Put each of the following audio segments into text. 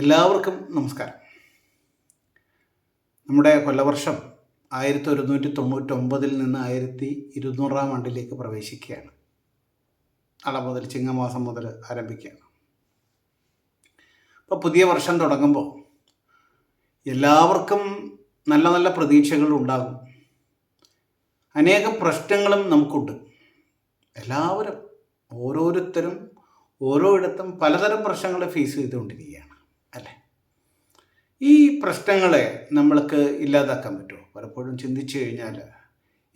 എല്ലാവർക്കും നമസ്കാരം. നമ്മുടെ കൊല്ലവർഷം ആയിരത്തി ഒരുന്നൂറ്റി തൊണ്ണൂറ്റൊമ്പതിൽ നിന്ന് ആയിരത്തി ഇരുന്നൂറാം ആണ്ടിലേക്ക് പ്രവേശിക്കുകയാണ്. അള മുതൽ ചിങ്ങമാസം മുതൽ ആരംഭിക്കുകയാണ്. അപ്പോൾ പുതിയ വർഷം തുടങ്ങുമ്പോൾ എല്ലാവർക്കും നല്ല നല്ല പ്രതീക്ഷകൾ ഉണ്ടാകും. അനേകം പ്രശ്നങ്ങളും നമുക്കുണ്ട്. എല്ലാവരും ഓരോരുത്തരും ഓരോ ഓരോയിടത്തും പലതരം പ്രശ്നങ്ങൾ ഫേസ് ചെയ്തുകൊണ്ടിരിക്കുകയാണ്. അല്ലേ? ഈ പ്രശ്നങ്ങളെ നമ്മൾക്ക് ഇല്ലാതാക്കാൻ പറ്റുമോ? പലപ്പോഴും ചിന്തിച്ചു കഴിഞ്ഞാൽ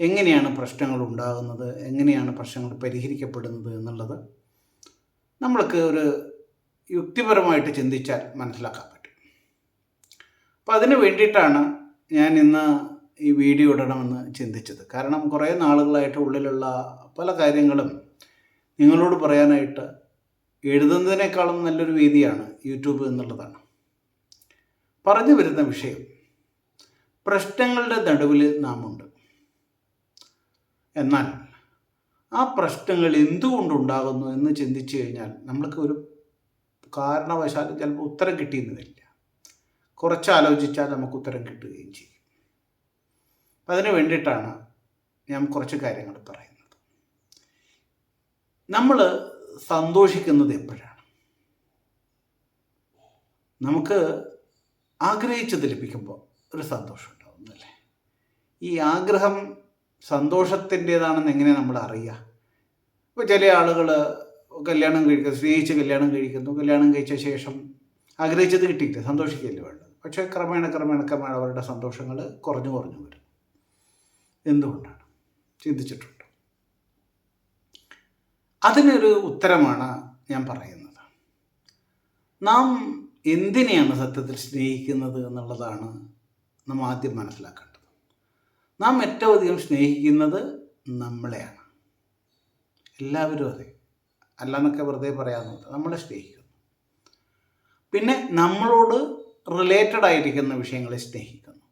എങ്ങനെയാണ് പ്രശ്നങ്ങൾ ഉണ്ടാകുന്നത്? എങ്ങനെയാണ് പ്രശ്നങ്ങൾ പരിഹരിക്കപ്പെടുന്നത് എന്നുള്ളത് നമ്മൾക്ക് ഒരു യുക്തിപരമായിട്ട് ചിന്തിച്ചാൽ മനസ്സിലാക്കാൻ പറ്റും. അപ്പോൾ അതിന് വേണ്ടിയിട്ടാണ് ഞാൻ ഇന്ന് ഈ വീഡിയോ ഇടണമെന്ന് ചിന്തിച്ചത്. കാരണം കുറേ നാളുകളായിട്ട് ഉള്ളിലുള്ള പല കാര്യങ്ങളും നിങ്ങളോട് പറയാനായിട്ട് എഴുതുന്നതിനേക്കാളും നല്ലൊരു വേദിയാണ് യൂട്യൂബ് എന്നുള്ളതാണ്. പറഞ്ഞു വരുന്ന വിഷയം പ്രശ്നങ്ങളുടെ നടുവിൽ നാം ഉണ്ട് എന്നാൽ ആ പ്രശ്നങ്ങൾ എന്തുകൊണ്ടുണ്ടാകുന്നു എന്ന് ചിന്തിച്ചു കഴിഞ്ഞാൽ നമ്മൾക്ക് ഒരു കാരണവശാലും ചിലപ്പോൾ ഉത്തരം കിട്ടിയെന്ന് വരില്ല കുറച്ച് ആലോചിച്ചാൽ നമുക്ക് ഉത്തരം കിട്ടുകയും ചെയ്യും. അപ്പം അതിന് വേണ്ടിയിട്ടാണ് ഞാൻ കുറച്ച് കാര്യങ്ങൾ പറയുന്നത്. നമ്മൾ സന്തോഷിക്കുന്നത് എപ്പോഴാണ്? നമുക്ക് ആഗ്രഹിച്ചത് ലഭിക്കുമ്പോൾ ഒരു സന്തോഷം ഉണ്ടാവുന്നല്ലേ ഈ ആഗ്രഹം സന്തോഷത്തിന്റേതാണെന്ന് എങ്ങനെ നമ്മൾ അറിയുക ഇപ്പോൾ ചില ആളുകൾ കല്യാണം കഴിക്കുന്നു സ്നേഹിച്ച് കല്യാണം കഴിക്കുന്നു. കല്യാണം കഴിച്ച ശേഷം ആഗ്രഹിച്ചത് കിട്ടിയില്ല സന്തോഷിക്കുകയല്ലേ വേണ്ടത്? പക്ഷേ ക്രമേണ ക്രമേണ ക്രമേണ അവരുടെ സന്തോഷങ്ങൾ കുറഞ്ഞു കുറഞ്ഞു വരും. എന്തുകൊണ്ടാണ്? ചിന്തിച്ചിട്ടുണ്ട്? അതിനൊരു ഉത്തരമാണ് ഞാൻ പറയുന്നത്. നാം എന്തിനെയാണ് സത്യത്തിൽ സ്നേഹിക്കുന്നത് എന്നുള്ളതാണ് നാം ആദ്യം മനസ്സിലാക്കേണ്ടത്. നാം ഏറ്റവും അധികം സ്നേഹിക്കുന്നത് നമ്മളെയാണ്. എല്ലാവരും അതെ. അല്ലെന്നൊക്കെ വെറുതെ പറയാറുണ്ട് നമ്മളെ സ്നേഹിക്കുന്നു. പിന്നെ നമ്മളോട് റിലേറ്റഡ് ആയിരിക്കുന്ന വിഷയങ്ങളെ സ്നേഹിക്കുന്നു.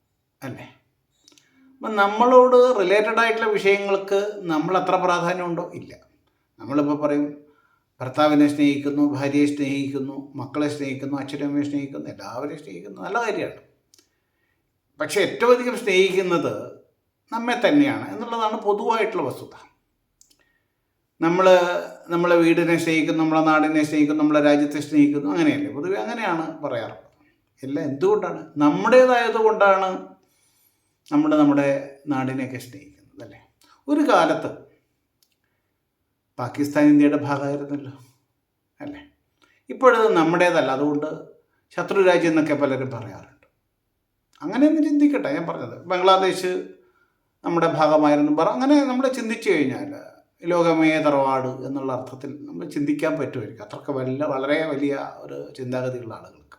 അല്ലേ? അപ്പം നമ്മളോട് റിലേറ്റഡ് ആയിട്ടുള്ള വിഷയങ്ങൾക്ക് നമ്മൾ അത്ര പ്രാധാന്യമുണ്ടോ? ഇല്ല. നമ്മളിപ്പോൾ പറയും ഭർത്താവിനെ സ്നേഹിക്കുന്നു ഭാര്യയെ സ്നേഹിക്കുന്നു മക്കളെ സ്നേഹിക്കുന്നു അച്ഛനമ്മയെ സ്നേഹിക്കുന്നു എല്ലാവരെയും സ്നേഹിക്കുന്നു. നല്ല കാര്യമാണ്. പക്ഷേ ഏറ്റവും അധികം സ്നേഹിക്കുന്നത് നമ്മെ തന്നെയാണ് എന്നുള്ളതാണ് പൊതുവായിട്ടുള്ള വസ്തുത. നമ്മൾ നമ്മളെ വീടിനെ സ്നേഹിക്കുന്നു നമ്മളെ നാടിനെ സ്നേഹിക്കുന്നു നമ്മളെ രാജ്യത്തെ സ്നേഹിക്കുന്നു അങ്ങനെയല്ലേ? പൊതുവെ അങ്ങനെയാണ് പറയാറുള്ളത്. എല്ലാം എന്തുകൊണ്ടാണ്? നമ്മുടേതായതുകൊണ്ടാണ് നമ്മൾ നമ്മുടെ നാടിനെയൊക്കെ സ്നേഹിക്കുന്നത് അല്ലേ? ഒരു കാലത്ത് പാകിസ്ഥാൻ ഇന്ത്യയുടെ ഭാഗമായിരുന്നല്ലോ അല്ലേ? ഇപ്പോഴത് നമ്മുടേതല്ല. അതുകൊണ്ട് ശത്രു രാജ്യം എന്നൊക്കെ പലരും പറയാറുണ്ട്. അങ്ങനെയൊന്നും ചിന്തിക്കട്ടെ ഞാൻ പറഞ്ഞത്. ബംഗ്ലാദേശ് നമ്മുടെ ഭാഗമായിരുന്നു. പറ അങ്ങനെ നമ്മൾ ചിന്തിച്ചു കഴിഞ്ഞാൽ ലോകമേ തറവാട് എന്നുള്ള അർത്ഥത്തിൽ നമ്മൾ ചിന്തിക്കാൻ പറ്റുമായിരിക്കും. അത്രയ്ക്ക് വല്ല വളരെ വലിയ ഒരു ചിന്താഗതിയുള്ള ആളുകൾക്ക്.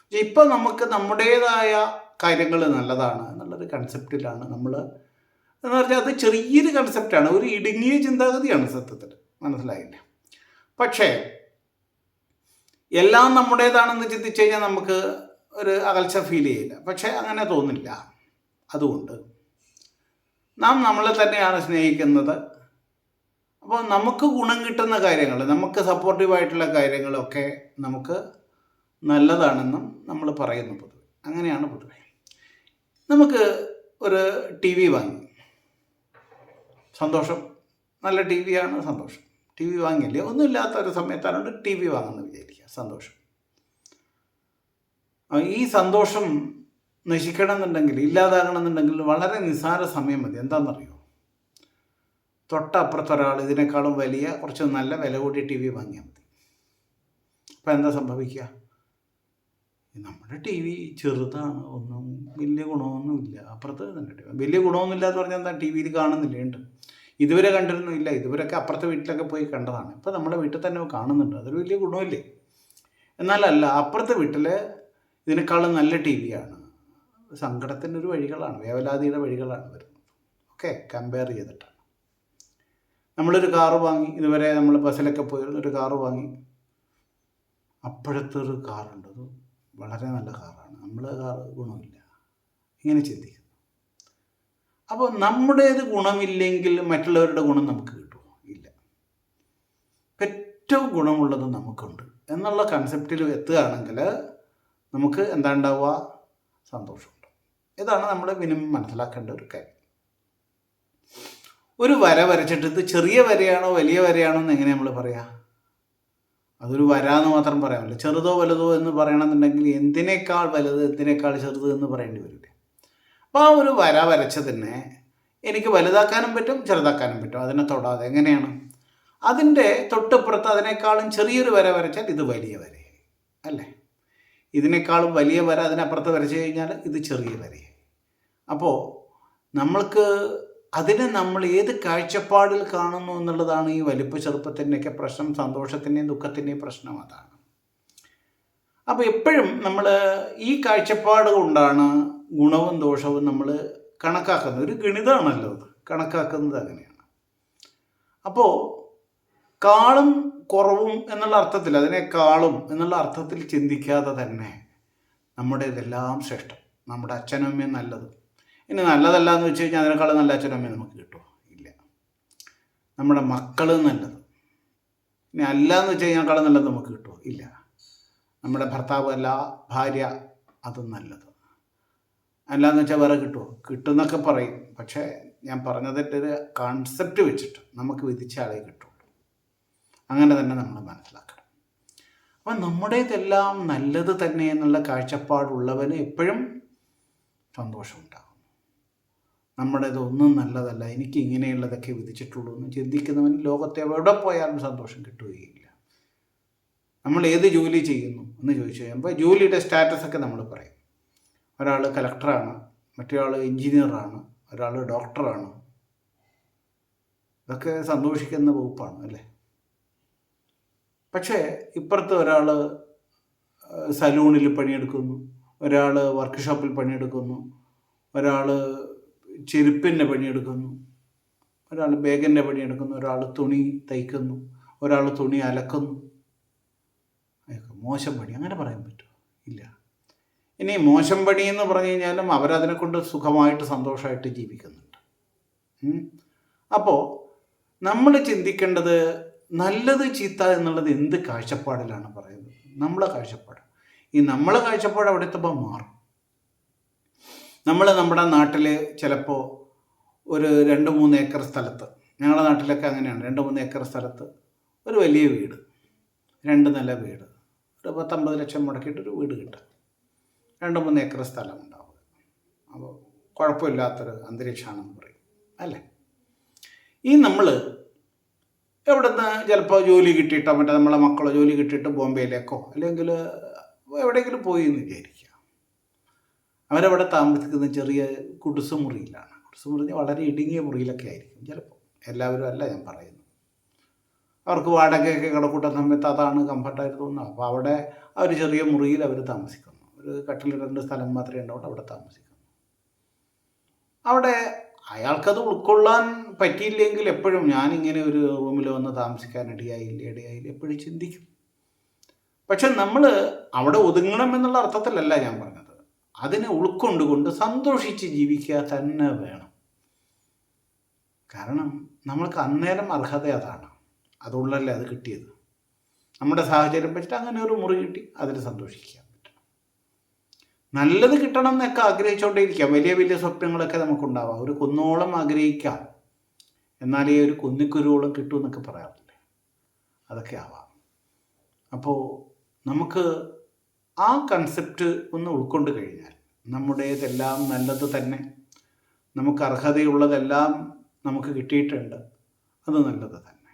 പക്ഷേ ഇപ്പം നമുക്ക് നമ്മുടേതായ കാര്യങ്ങൾ നല്ലതാണ് എന്നുള്ളൊരു കൺസെപ്റ്റിലാണ് നമ്മൾ എന്ന് പറഞ്ഞാൽ അത് ചെറിയൊരു കൺസെപ്റ്റാണ് ഒരു ഇടുങ്ങിയ ചിന്താഗതിയാണ് സത്യത്തിൽ. മനസ്സിലായില്ല? പക്ഷേ എല്ലാം നമ്മുടേതാണെന്ന് ചിന്തിച്ചു കഴിഞ്ഞാൽ നമുക്ക് ഒരു അകൽച്ച ഫീൽ ചെയ്യില്ല. പക്ഷേ അങ്ങനെ തോന്നില്ല. അതുകൊണ്ട് നാം നമ്മളെ തന്നെയാണ് സ്നേഹിക്കുന്നത്. അപ്പോൾ നമുക്ക് ഗുണം കിട്ടുന്ന കാര്യങ്ങൾ നമുക്ക് സപ്പോർട്ടീവായിട്ടുള്ള കാര്യങ്ങളൊക്കെ നമുക്ക് നല്ലതാണെന്നും നമ്മൾ പറയുന്നു പൊതുവെ. അങ്ങനെയാണ് പൊതുവെ. നമുക്ക് ഒരു ടി വി വാങ്ങി. സന്തോഷം. നല്ല ടി വിയാണ് സന്തോഷം. ടി വി വാങ്ങിയില്ലേ? ഒന്നുമില്ലാത്ത ഒരു സമയത്താണ് ടി വി വാങ്ങുന്നത് വിചാരിക്കുക. സന്തോഷം. ഈ സന്തോഷം നശിക്കണം എന്നുണ്ടെങ്കിൽ ഇല്ലാതാകണം എന്നുണ്ടെങ്കിൽ വളരെ നിസ്സാര സമയം മതി. എന്താണെന്നറിയോ? തൊട്ടപ്പുറത്ത് ഒരാൾ ഇതിനേക്കാളും വലിയ കുറച്ച് നല്ല വില കൂടിയ ടി വി വാങ്ങിയാൽ മതി. അപ്പോൾ എന്താ സംഭവിക്കുക? നമ്മുടെ ടി വി ചെറുതാണ്. ഒന്നും വലിയ ഗുണമൊന്നുമില്ല അപ്പുറത്ത് തന്നെ ടി വി. വലിയ ഗുണമൊന്നുമില്ല എന്ന് പറഞ്ഞാൽ എന്താ? ടി വിയിൽ കാണുന്നില്ല? ഉണ്ട്. ഇതുവരെ കണ്ടിരുന്നില്ല ഇതുവരെയൊക്കെ അപ്പുറത്തെ വീട്ടിലൊക്കെ പോയി കണ്ടതാണ്. ഇപ്പോൾ നമ്മുടെ വീട്ടിൽ തന്നെ കാണുന്നുണ്ട്. അതൊരു വലിയ ഗുണമില്ലേ? എന്നാലല്ല അപ്പുറത്തെ വീട്ടിൽ ഇതിനേക്കാളും നല്ല ടി വിയാണ്. സങ്കടത്തിന്റെ ഒരു വഴികളാണ്. വേവലാതിയുടെ വഴികളാണ് വരുന്നത്. ഓക്കെ? കമ്പയർ ചെയ്തിട്ടാണ് നമ്മളൊരു കാറ് വാങ്ങി. ഇതുവരെ നമ്മൾ ബസ്സിലൊക്കെ പോയിരുന്നു. ഒരു കാറ് വാങ്ങി. അപ്പോഴത്തെ ഒരു കാറുണ്ട്. അത് വളരെ നല്ല കാറാണ്. നമ്മളെ കാറ് ഗുണമില്ല. ഇങ്ങനെ ചിന്തിക്കുന്നു. അപ്പോൾ നമ്മുടേത് ഗുണമില്ലെങ്കിൽ മറ്റുള്ളവരുടെ ഗുണം നമുക്ക് കിട്ടുമോ? ഇല്ല. ഏറ്റവും ഗുണമുള്ളത് നമുക്കുണ്ട്. എന്നുള്ള കൺസെപ്റ്റിൽ എത്തുകയാണെങ്കിൽ നമുക്ക് എന്താ ഉണ്ടാവുക സന്തോഷമുണ്ട്. ഇതാണ് നമ്മൾ മിനിമം മനസ്സിലാക്കേണ്ട ഒരു കാര്യം. ഒരു വര വരച്ചിട്ട് ഇത് ചെറിയ വരയാണോ വലിയ വരയാണോ എന്ന് എങ്ങനെ നമ്മൾ പറയാം? അതൊരു വരാന്ന് മാത്രം പറയാമല്ലോ. ചെറുതോ വലുതോ എന്ന് പറയണമെന്നുണ്ടെങ്കിൽ എന്തിനേക്കാൾ വലുത് എന്തിനേക്കാൾ ചെറുത് എന്ന് പറയേണ്ടി വരില്ലേ അപ്പോൾ ആ ഒരു വര വരച്ചതിനെ എനിക്ക് വലുതാക്കാനും പറ്റും ചെറുതാക്കാനും പറ്റും. അതിനെ തൊടാതെ എങ്ങനെയാണ്? അതിന്റെ തൊട്ടപ്പുറത്ത് അതിനേക്കാളും ചെറിയൊരു വര വരച്ചാൽ ഇത് വലിയ വര അല്ലേ? ഇതിനേക്കാളും വലിയ വര അതിനപ്പുറത്ത് വരച്ചു കഴിഞ്ഞാൽ ഇത് ചെറിയ വരയായി. അപ്പോൾ നമ്മൾക്ക് അതിനെ നമ്മൾ ഏത് കാഴ്ചപ്പാടിൽ കാണുന്നു എന്നുള്ളതാണ് ഈ വലിപ്പ ചെറുപ്പത്തിന്റെയൊക്കെ പ്രശ്നം സന്തോഷത്തിന്റെയും ദുഃഖത്തിന്റെയും പ്രശ്നം അതാണ്. അപ്പോൾ എപ്പോഴും നമ്മൾ ഈ കാഴ്ചപ്പാട് കൊണ്ടാണ് ഗുണവും ദോഷവും നമ്മൾ കണക്കാക്കുന്നത്. ഒരു ഗണിതമാണല്ലോ അത്. കണക്കാക്കുന്നത് അങ്ങനെയാണ്. അപ്പോൾ കാളും കുറവും എന്നുള്ള അർത്ഥത്തിൽ അതിനെ കാളും എന്നുള്ള അർത്ഥത്തിൽ ചിന്തിക്കാതെ തന്നെ നമ്മുടെ ഇതെല്ലാം ശ്രേഷ്ഠം നമ്മുടെ അച്ഛനും അമ്മയും നല്ലത്. ഇനി നല്ലതല്ല എന്ന് വെച്ച് കഴിഞ്ഞാൽ അതിനേക്കാളും നല്ല അച്ഛനും അമ്മയും നമുക്ക് കിട്ടുമോ ഇല്ല. നമ്മുടെ മക്കൾ നല്ലത്. ഇനി അല്ല എന്ന് വെച്ച് കഴിഞ്ഞാൽ നല്ലത് നമുക്ക് കിട്ടുമോ ഇല്ല. നമ്മുടെ ഭർത്താവ് അല്ല ഭാര്യ അതും നല്ലത്. അല്ലാന്ന് വെച്ചാൽ വേറെ കിട്ടുമോ കിട്ടുമെന്നൊക്കെ പറയും. പക്ഷേ ഞാൻ പറഞ്ഞതിന്റെ ഒരു കോൺസെപ്റ്റ് വെച്ചിട്ട് നമുക്ക് വിധിച്ച ആളെ കിട്ടുള്ളൂ. അങ്ങനെ തന്നെ നമ്മൾ മനസ്സിലാക്കണം. അപ്പം നമ്മുടേതെല്ലാം നല്ലത് തന്നെ എന്നുള്ള കാഴ്ചപ്പാടുള്ളവന് എപ്പോഴും സന്തോഷമുണ്ടാകും നമ്മുടേതൊന്നും നല്ലതല്ല എനിക്ക് ഇങ്ങനെയുള്ളതൊക്കെ വിധിച്ചിട്ടുള്ളൂ എന്ന് ചിന്തിക്കുന്നവൻ ലോകത്തെ എവിടെ പോയാലും സന്തോഷം കിട്ടുകയില്ല. നമ്മൾ ഏത് ജോലി ചെയ്യുന്നു എന്ന് ചോദിച്ചു കഴിയുമ്പോൾ ജോലിയുടെ സ്റ്റാറ്റസൊക്കെ നമ്മൾ പറയും. ഒരാൾ കലക്ടറാണ് മറ്റൊരാൾ എഞ്ചിനീയറാണ് ഒരാൾ ഡോക്ടറാണ്. ഇതൊക്കെ സന്തോഷിക്കുന്ന വകുപ്പാണ് അല്ലേ? പക്ഷേ ഇപ്പുറത്ത് ഒരാൾ സലൂണിൽ പണിയെടുക്കുന്നു ഒരാൾ വർക്ക്ഷോപ്പിൽ പണിയെടുക്കുന്നു ഒരാൾ ചെരുപ്പിന്റെ പണിയെടുക്കുന്നു. ഒരാൾ ബാഗിന്റെ പണിയെടുക്കുന്നു ഒരാൾ തുണി തയ്ക്കുന്നു ഒരാൾ തുണി അലക്കുന്നു. മോശം പണി അങ്ങനെ പറയാൻ പറ്റുമോ? ഇല്ല. ഇനി മോശം പണി എന്ന് പറഞ്ഞു കഴിഞ്ഞാലും അവരതിനെ കൊണ്ട് സുഖമായിട്ട് സന്തോഷമായിട്ട് ജീവിക്കുന്നുണ്ട്. അപ്പോൾ നമ്മൾ ചിന്തിക്കേണ്ടത് നല്ലത് ചീത്ത എന്നുള്ളത് എന്ത് കാഴ്ചപ്പാടിലാണ് പറയുന്നത്? നമ്മളെ കാഴ്ചപ്പാട്. ഈ നമ്മളെ കാഴ്ചപ്പാട് അവിടെ എത്തുമ്പോൾ മാറും. നമ്മൾ നമ്മുടെ നാട്ടിൽ ചിലപ്പോൾ ഒരു രണ്ട് മൂന്ന് ഏക്കർ സ്ഥലത്ത് ഞങ്ങളുടെ നാട്ടിലൊക്കെ അങ്ങനെയാണ് രണ്ട് മൂന്ന് ഏക്കർ സ്ഥലത്ത് ഒരു വലിയ വീട് രണ്ട് നില വീട് ഒരു പത്തമ്പത് ലക്ഷം മുടക്കിയിട്ടൊരു വീട് കിട്ടും രണ്ട് മൂന്ന് ഏക്കർ സ്ഥലം ഉണ്ടാവുക. അപ്പോൾ കുഴപ്പമില്ലാത്തൊരു അന്തരീക്ഷമാണെന്ന് പറയും അല്ലേ? ഈ നമ്മൾ എവിടുന്ന് ചിലപ്പോൾ ജോലി കിട്ടിയിട്ടോ മറ്റേ നമ്മളെ മക്കളോ ജോലി കിട്ടിയിട്ട് ബോംബെയിലേക്കോ അല്ലെങ്കിൽ എവിടെയെങ്കിലും പോയി എന്ന് വിചാരിക്കുക അവരവിടെ താമസിക്കുന്ന ചെറിയ കുടുസ് മുറിയിലാണ് കുടുസ് മുറി വളരെ ഇടുങ്ങിയ മുറിയിലൊക്കെ ആയിരിക്കും ചിലപ്പോൾ. എല്ലാവരും അല്ല ഞാൻ പറയുന്നത്. അവർക്ക് വാടകയൊക്കെ കിടക്കൂട്ടുന്ന സമയത്ത് അതാണ് കംഫർട്ടായിട്ട് തോന്നുന്നത്. അപ്പോൾ അവിടെ ഒരു ചെറിയ മുറിയിൽ അവർ താമസിക്കുന്നു. ഒരു കട്ടിൽ രണ്ട് സ്ഥലം മാത്രമേ ഉണ്ടാവും അവിടെ താമസിക്കുന്നു. അവിടെ അയാൾക്കത് ഉൾക്കൊള്ളാൻ പറ്റിയില്ലെങ്കിൽ എപ്പോഴും ഞാനിങ്ങനെ ഒരു റൂമിൽ വന്ന് താമസിക്കാൻ ഇടയായില്ല ഇടയായില്ല എപ്പോഴും ചിന്തിക്കും. പക്ഷെ നമ്മൾ അവിടെ ഒതുങ്ങണം എന്നുള്ള അർത്ഥത്തിലല്ല ഞാൻ പറഞ്ഞത് അതിനെ ഉൾക്കൊണ്ടുകൊണ്ട് സന്തോഷിച്ച് ജീവിക്കുക തന്നെ വേണം. കാരണം നമ്മൾക്ക് അന്നേരം അർഹത അതാണ്. അതുള്ളല്ലേ അത് കിട്ടിയത്. നമ്മുടെ സാഹചര്യം വെച്ചിട്ട് അങ്ങനെ ഒരു മുറി കിട്ടി അതിൽ സന്തോഷിക്കാൻ പറ്റണം. നല്ലത് കിട്ടണം എന്നൊക്കെ ആഗ്രഹിച്ചുകൊണ്ടേയിരിക്കാം വലിയ വലിയ സ്വപ്നങ്ങളൊക്കെ നമുക്കുണ്ടാവാം. ഒരു കുന്നോളം ആഗ്രഹിക്കാം. എന്നാൽ ഈ ഒരു കുന്നിക്കുരുവോളം കിട്ടും എന്നൊക്കെ പറയാറില്ലേ? അതൊക്കെ ആവാം. അപ്പോൾ നമുക്ക് ആ കൺസെപ്റ്റ് ഒന്ന് ഉൾക്കൊണ്ട് കഴിഞ്ഞാൽ നമ്മുടേതെല്ലാം നല്ലത് തന്നെ നമുക്ക് അർഹതയുള്ളതെല്ലാം നമുക്ക് കിട്ടിയിട്ടുണ്ട് അത് നല്ലത് തന്നെ.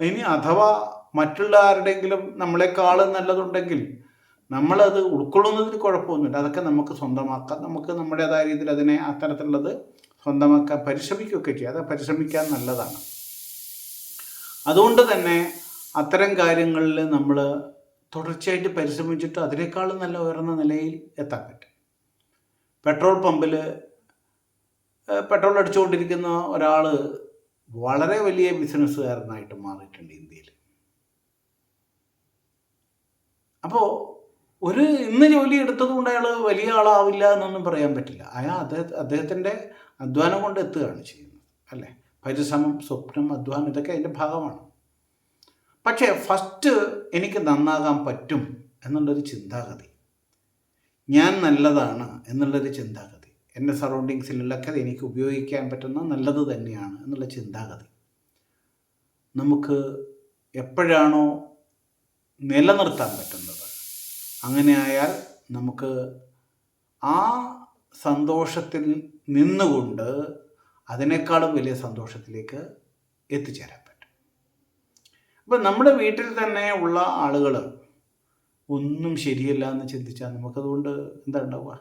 ഇനി അഥവാ മറ്റുള്ള ആരുടെയെങ്കിലും നമ്മളെക്കാളും നല്ലതുണ്ടെങ്കിൽ നമ്മളത് ഉൾക്കൊള്ളുന്നതിന് കുഴപ്പമൊന്നുമില്ല. അതൊക്കെ നമുക്ക് സ്വന്തമാക്കാം. നമുക്ക് നമ്മുടേതായ രീതിയിൽ അതിനെ അത്തരത്തിലുള്ളത് സ്വന്തമാക്കാൻ പരിശ്രമിക്കുകയൊക്കെ ചെയ്യാം. അത് പരിശ്രമിക്കാൻ നല്ലതാണ്. അതുകൊണ്ട് തന്നെ അത്തരം കാര്യങ്ങളിൽ നമ്മൾ തുടർച്ചയായിട്ട് പരിശ്രമിച്ചിട്ട് അതിനേക്കാളും നല്ല ഉയർന്ന നിലയിൽ എത്താൻ പറ്റും. പെട്രോൾ പമ്പിൽ പെട്രോൾ അടിച്ചുകൊണ്ടിരിക്കുന്ന ഒരാൾ വളരെ വലിയ ബിസിനസ്സുകാരനായിട്ട് മാറിയിട്ടുണ്ട് ഇന്ത്യയിൽ. അപ്പോൾ ഒരു ഇന്ന് ജോലി എടുത്തതുകൊണ്ട് അയാൾ വലിയ ആളാവില്ല എന്നൊന്നും പറയാൻ പറ്റില്ല. അയാൾ അദ്ദേഹ അദ്ദേഹത്തിന്റെ അധ്വാനം കൊണ്ട് എത്തുകയാണ് ചെയ്യുന്നത് അല്ലേ? പരിശ്രമം സ്വപ്നം അധ്വാനം ഇതൊക്കെ അതിന്റെ ഭാഗമാണ്. പക്ഷേ ഫസ്റ്റ് എനിക്ക് നന്നാകാൻ പറ്റും എന്നുള്ളൊരു ചിന്താഗതി. ഞാൻ നല്ലതാണ് എന്നുള്ളൊരു ചിന്താഗതി. എന്റെ സറൗണ്ടിങ്സിലുള്ളൊക്കെ എനിക്ക് ഉപയോഗിക്കാൻ പറ്റുന്ന നല്ലത് തന്നെയാണ് എന്നുള്ള ചിന്താഗതി. നമുക്ക് എപ്പോഴാണോ നിലനിർത്താൻ പറ്റുന്നത് അങ്ങനെ ആയാൽ നമുക്ക് ആ സന്തോഷത്തിൽ നിന്നുകൊണ്ട് അതിനേക്കാളും വലിയ സന്തോഷത്തിലേക്ക് എത്തിച്ചേരാൻ അപ്പം നമ്മുടെ വീട്ടിൽ തന്നെ ഉള്ള ആളുകൾ ഒന്നും ശരിയല്ല എന്ന് ചിന്തിച്ചാൽ നമുക്കതുകൊണ്ട് എന്താ ഉണ്ടാവുക?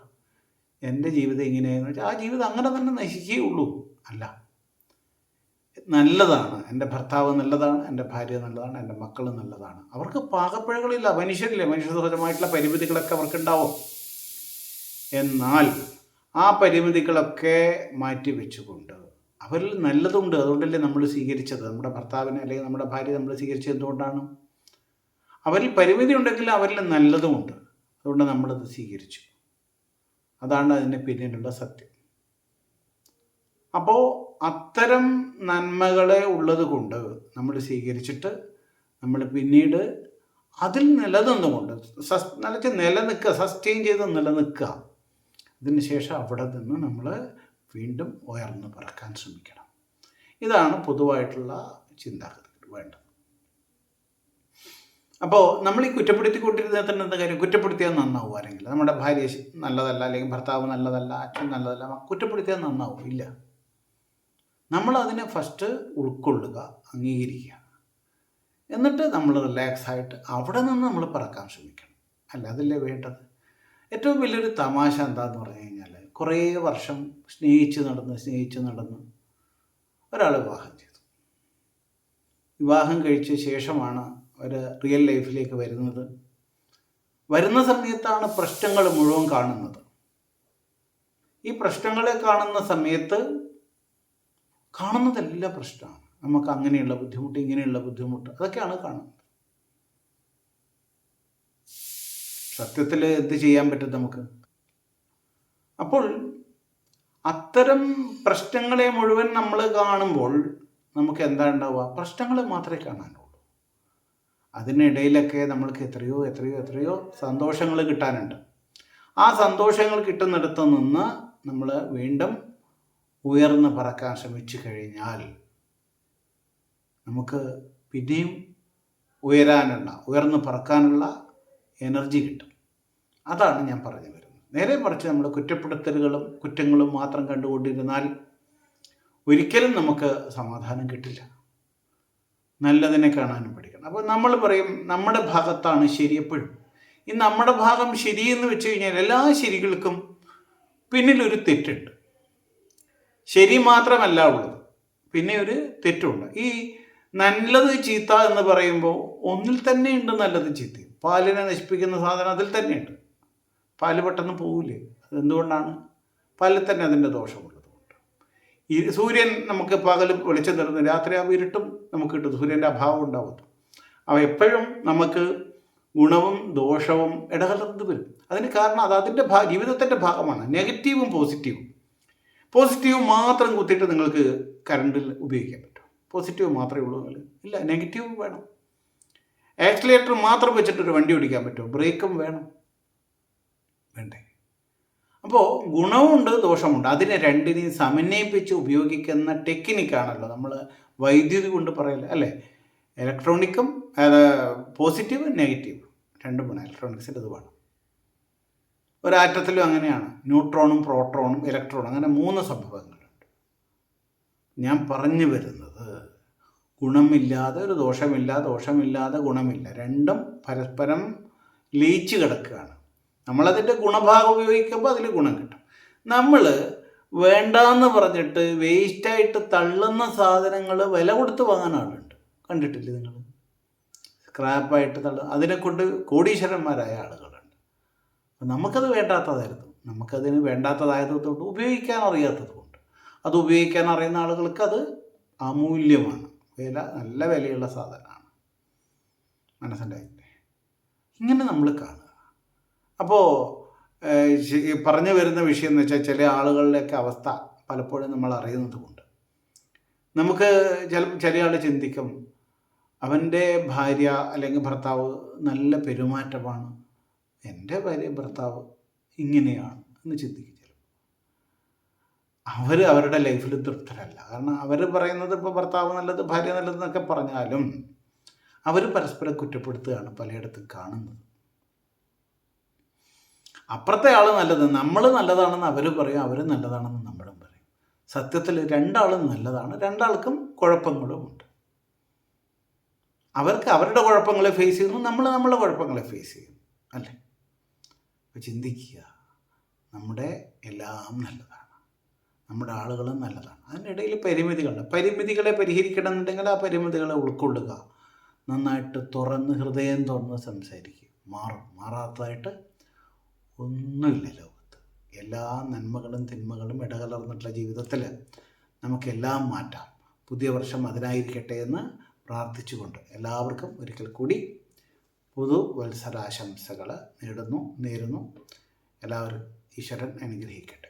എന്റെ ജീവിതം ഇങ്ങനെയെന്ന് വെച്ചാൽ ആ ജീവിതം അങ്ങനെ തന്നെ നശിക്കുകയുള്ളൂ അല്ല. നല്ലതാണ്. എന്റെ ഭർത്താവ് നല്ലതാണ് എന്റെ ഭാര്യ നല്ലതാണ് എന്റെ മക്കൾ നല്ലതാണ്. അവർക്ക് പാകപ്പിഴകളില്ല. മനുഷ്യരില്ല? മനുഷ്യസഹജമായിട്ടുള്ള പരിമിതികളൊക്കെ അവർക്കുണ്ടാവും. എന്നാൽ ആ പരിമിതികളൊക്കെ മാറ്റി വെച്ചുകൊണ്ട് അവരിൽ നല്ലതുണ്ട് അതുകൊണ്ടല്ലേ നമ്മൾ സ്വീകരിച്ചത്. നമ്മുടെ ഭർത്താവിനെ അല്ലെങ്കിൽ നമ്മുടെ ഭാര്യ നമ്മൾ സ്വീകരിച്ചത് എന്തുകൊണ്ടാണ്? അവരിൽ പരിമിതി ഉണ്ടെങ്കിൽ അവരിൽ നല്ലതുമുണ്ട്. അതുകൊണ്ട് നമ്മളത് സ്വീകരിച്ചു. അതാണ് അതിന് പിന്നിലുള്ള സത്യം. അപ്പോൾ അത്തരം നന്മകളെ ഉള്ളത് കൊണ്ട് നമ്മൾ സ്വീകരിച്ചിട്ട് നമ്മൾ പിന്നീട് അതിൽ നിലനിന്നുകൊണ്ട് സസ് നിലച്ച് നിലനിൽക്കുക സസ്റ്റെയിൻ ചെയ്ത് നിലനിൽക്കുക. അതിനുശേഷം അവിടെ നിന്ന് നമ്മൾ വീണ്ടും ഉയർന്നു പറക്കാൻ ശ്രമിക്കണം. ഇതാണ് പൊതുവായിട്ടുള്ള ചിന്താഗതി വേണ്ടത്. അപ്പോൾ നമ്മൾ ഈ കുറ്റപ്പെടുത്തിക്കൊണ്ടിരുന്നാൽ തന്നെ എന്താ കാര്യം? കുറ്റപ്പെടുത്തിയാൽ നന്നാവും ആരെങ്കിലും. നമ്മുടെ ഭാര്യ നല്ലതല്ല അല്ലെങ്കിൽ ഭർത്താവ് നല്ലതല്ല അച്ഛൻ നല്ലതല്ല കുറ്റപ്പെടുത്തിയാൽ നന്നാവും. ഇല്ല. നമ്മൾ അതിനെ ഫസ്റ്റ് ഉൾക്കൊള്ളുക അംഗീകരിക്കുക. എന്നിട്ട് നമ്മൾ റിലാക്സ് ആയിട്ട് അവിടെ നിന്ന് നമ്മൾ പറക്കാൻ ശ്രമിക്കണം. അല്ല അതല്ലേ വേണ്ടത്? ഏറ്റവും വലിയൊരു തമാശ എന്താന്ന് പറഞ്ഞു കഴിഞ്ഞാൽ കുറേ വർഷം സ്നേഹിച്ച് നടന്ന് സ്നേഹിച്ച് നടന്ന് ഒരാൾ വിവാഹം ചെയ്തു. വിവാഹം കഴിച്ച ശേഷമാണ് അവർ റിയൽ ലൈഫിലേക്ക് വരുന്നത്. വരുന്ന സമയത്താണ് പ്രശ്നങ്ങൾ മുഴുവൻ കാണുന്നത്. ഈ പ്രശ്നങ്ങളെ കാണുന്ന സമയത്ത് കാണുന്നതെല്ലാം പ്രശ്നമാണ്. നമുക്ക് അങ്ങനെയുള്ള ബുദ്ധിമുട്ട് ഇങ്ങനെയുള്ള ബുദ്ധിമുട്ട് അതൊക്കെയാണ് കാണുന്നത്. സത്യത്തിൽ എന്ത് ചെയ്യാൻ പറ്റും നമുക്ക്? അപ്പോൾ അത്തരം പ്രശ്നങ്ങളെ മുഴുവൻ നമ്മൾ കാണുമ്പോൾ നമുക്ക് എന്താ ഉണ്ടാവുക? പ്രശ്നങ്ങൾ മാത്രമേ കാണാനുള്ളൂ. അതിനിടയിലൊക്കെ നമ്മൾക്ക് എത്രയോ എത്രയോ എത്രയോ സന്തോഷങ്ങൾ കിട്ടാനുണ്ട്. ആ സന്തോഷങ്ങൾ കിട്ടുന്നിടത്ത് നിന്ന് നമ്മൾ വീണ്ടും ഉയർന്ന് പറക്കാൻ ശ്രമിച്ചു കഴിഞ്ഞാൽ നമുക്ക് പിന്നെയും ഉയരാനുള്ള ഉയർന്ന് പറക്കാനുള്ള എനർജി കിട്ടും. അതാണ് ഞാൻ പറഞ്ഞു വരുന്നത് നേരെ മറിച്ച് നമ്മൾ കുറ്റപ്പെടുത്തലുകളും കുറ്റങ്ങളും മാത്രം കണ്ടുകൊണ്ടിരുന്നാൽ ഒരിക്കലും നമുക്ക് സമാധാനം കിട്ടില്ല. നല്ലതിനെ കാണാനും പഠിക്കണം. അപ്പോൾ നമ്മൾ പറയും നമ്മുടെ ഭാഗത്താണ് ശരി എപ്പോഴും. ഈ നമ്മുടെ ഭാഗം ശരിയെന്ന് വെച്ച് കഴിഞ്ഞാൽ എല്ലാ ശരികൾക്കും പിന്നിലൊരു തെറ്റുണ്ട്. ശരി മാത്രമല്ല ഉള്ളത്. പിന്നെ ഒരു തെറ്റുണ്ട്. ഈ നല്ലത് ചീത്ത എന്ന് പറയുമ്പോൾ ഒന്നിൽ തന്നെയുണ്ട് നല്ലത് ചീത്തയും പാലിനെ നശിപ്പിക്കുന്ന സാധനം അതിൽ തന്നെയുണ്ട് പാൽ പെട്ടെന്ന് പോവില്ലേ? അതെന്തുകൊണ്ടാണ്? പാലിൽ തന്നെ അതിന്റെ ദോഷമുള്ളതുകൊണ്ട് ഈ സൂര്യൻ നമുക്ക് പകൽ വെളിച്ചം തരുന്നു. രാത്രി ആ ഇരുട്ടും നമുക്ക് കിട്ടും. സൂര്യന്റെ അഭാവം ഉണ്ടാവുന്നു അവ എപ്പോഴും നമുക്ക് ഗുണവും ദോഷവും ഇടകലർന്ന് വരും. അതിന് കാരണം അത് അതിന്റെ ഭാ ജീവിതത്തിന്റെ ഭാഗമാണ്. നെഗറ്റീവും പോസിറ്റീവും. പോസിറ്റീവ് മാത്രം കുത്തിയിട്ട് നിങ്ങൾക്ക് കറണ്ടിൽ ഉപയോഗിക്കാൻ പറ്റും. പോസിറ്റീവ് മാത്രമേ ഉള്ളൂ നിങ്ങൾ. ഇല്ല നെഗറ്റീവ് വേണം. ആക്സിലേറ്റർ മാത്രം വെച്ചിട്ടൊരു വണ്ടി ഓടിക്കാൻ പറ്റുമോ? ബ്രേക്കും വേണം. വേണ്ടേ അപ്പോൾ ഗുണമുണ്ട് ദോഷമുണ്ട് അതിനെ രണ്ടിനെയും സമന്വയിപ്പിച്ച് ഉപയോഗിക്കുന്ന ടെക്നിക്കാണല്ലോ നമ്മൾ വൈദ്യുതി കൊണ്ട് പറയല്ലേ അല്ലേ? ഇലക്ട്രോണിക്കും പോസിറ്റീവ് നെഗറ്റീവ്. രണ്ടും വേണം ഇലക്ട്രോണിക്സിന്റെ ഇത് വേണം. ഒരാറ്റത്തിലും അങ്ങനെയാണ്. ന്യൂട്രോണും പ്രോട്രോണും ഇലക്ട്രോണും അങ്ങനെ മൂന്ന് സംഭവങ്ങളുണ്ട്. ഞാൻ പറഞ്ഞു വരുന്നത് ഗുണമില്ലാതെ ഒരു ദോഷമില്ല ദോഷമില്ലാതെ ഗുണമില്ല. രണ്ടും പരസ്പരം ലയിച്ചു കിടക്കുകയാണ്. നമ്മളതിന്റെ ഗുണഭാഗം ഉപയോഗിക്കുമ്പോൾ അതിൽ ഗുണം കിട്ടും. നമ്മൾ വേണ്ടാന്ന് പറഞ്ഞിട്ട് വേസ്റ്റായിട്ട് തള്ളുന്ന സാധനങ്ങൾ വില കൊടുത്ത് വാങ്ങാൻ ആളുണ്ട്. കണ്ടിട്ടില്ലേ നിങ്ങൾ? സ്ക്രാപ്പായിട്ട് തള്ളു അതിനെ കൊണ്ട് കോടീശ്വരന്മാരായ ആളുകളുണ്ട്. നമുക്കത് വേണ്ടാത്തതായിരുന്നു. നമുക്കതിന് വേണ്ടാത്തതായതുകൊണ്ട് ഉപയോഗിക്കാൻ അറിയാത്തതുകൊണ്ട്. അത് ഉപയോഗിക്കാൻ അറിയുന്ന ആളുകൾക്ക് അത് അമൂല്യമാണ്. വില നല്ല വിലയുള്ള സാധനമാണ്. മനസ്സിലായില്ലേ? ഇങ്ങനെ നമ്മൾ കാണുക. അപ്പോൾ പറഞ്ഞു വരുന്ന വിഷയം എന്ന് വെച്ചാൽ ചില ആളുകളുടെയൊക്കെ അവസ്ഥ പലപ്പോഴും നമ്മൾ അറിയുന്നത് കൊണ്ട് നമുക്ക് ചില ചില ആൾ ചിന്തിക്കും അവന്റെ ഭാര്യ അല്ലെങ്കിൽ ഭർത്താവ് നല്ല പെരുമാറ്റമാണ് എന്റെ ഭാര്യ ഭർത്താവ് ഇങ്ങനെയാണ് എന്ന് ചിന്തിക്കും അവർ അവരുടെ ലൈഫിൽ തൃപ്തരല്ല. കാരണം അവർ പറയുന്നത് ഇപ്പോൾ ഭർത്താവ് നല്ലത് ഭാര്യ നല്ലതെന്നൊക്കെ പറഞ്ഞാലും അവർ പരസ്പരം കുറ്റപ്പെടുത്തുകയാണ് പലയിടത്തും കാണുന്നത്. അപ്പുറത്തെ ആൾ നല്ലത് നമ്മൾ നല്ലതാണെന്ന് അവർ പറയും അവർ നല്ലതാണെന്ന് നമ്മളും പറയും. സത്യത്തിൽ രണ്ടാളും നല്ലതാണ് രണ്ടാൾക്കും കുഴപ്പങ്ങളും ഉണ്ട്. അവർക്ക് അവരുടെ കുഴപ്പങ്ങളെ ഫേസ് ചെയ്യുന്നു നമ്മൾ നമ്മളെ കുഴപ്പങ്ങളെ ഫേസ് ചെയ്യുന്നു അല്ലേ? അപ്പോൾ ചിന്തിക്കുക നമ്മുടെ എല്ലാം നല്ലതാണ് നമ്മുടെ ആളുകളും നല്ലതാണ്. അതിനിടയിൽ പരിമിതികളുണ്ട്. പരിമിതികളെ പരിഹരിക്കണമെന്നുണ്ടെങ്കിൽ ആ പരിമിതികളെ ഉൾക്കൊള്ളുക നന്നായിട്ട് തുറന്ന് ഹൃദയം തുറന്ന് സംസാരിക്കുക. മാറും മാറാത്തതായിട്ട് ഒന്നുമില്ല ലോകത്ത്. എല്ലാ നന്മകളും തിന്മകളും ഇടകലർന്നിട്ടുള്ള ജീവിതത്തിൽ നമുക്കെല്ലാം മാറ്റാം. പുതിയ വർഷം അതിനായിരിക്കട്ടെ എന്ന് പ്രാർത്ഥിച്ചുകൊണ്ട് എല്ലാവർക്കും ഒരിക്കൽ കൂടി പുതു വത്സരാശംസകൾ നേടുന്നു നേരുന്നു. എല്ലാവരും ഈശ്വരൻ അനുഗ്രഹിക്കട്ടെ.